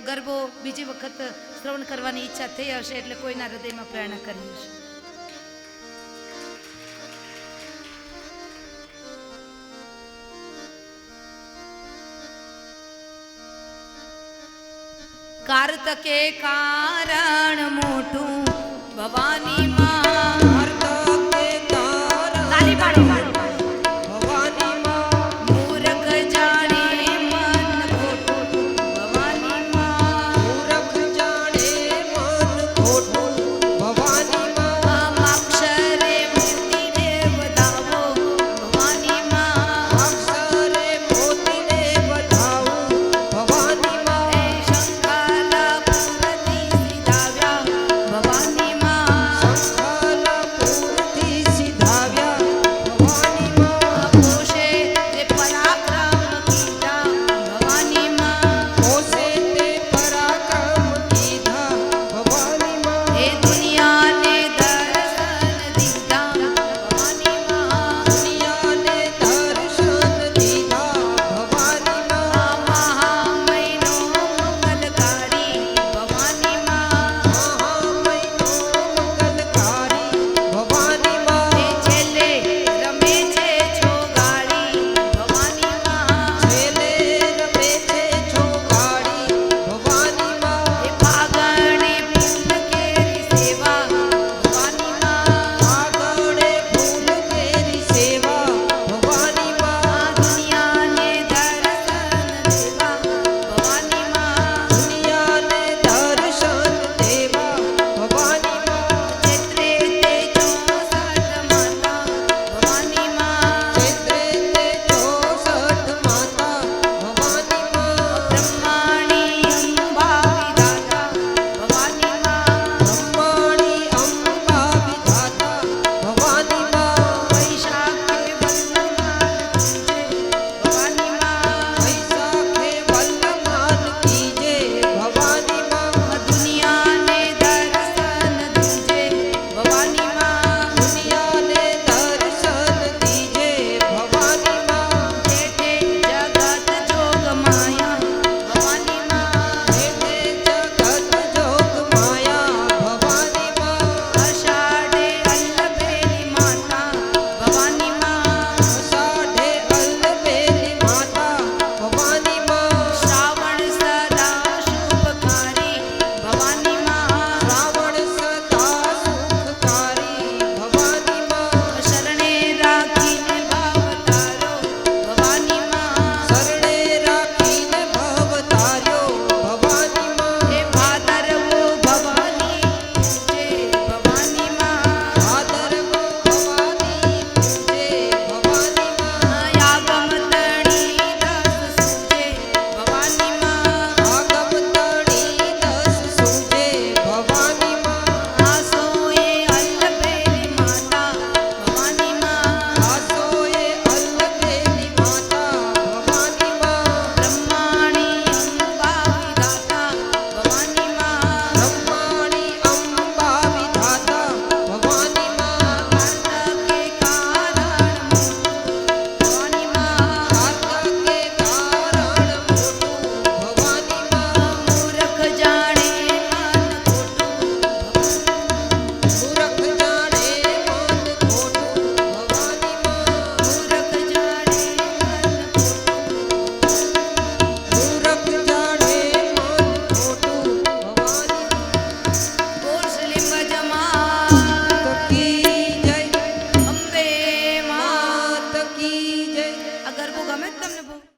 ગરબો બીજી વખત શ્રવણ કરવાની ઈચ્છા થઈ હશે એટલે કોઈના હૃદયમાં પ્રેરણા કરી હશે. કારતકે કારણ મોટું ભવાની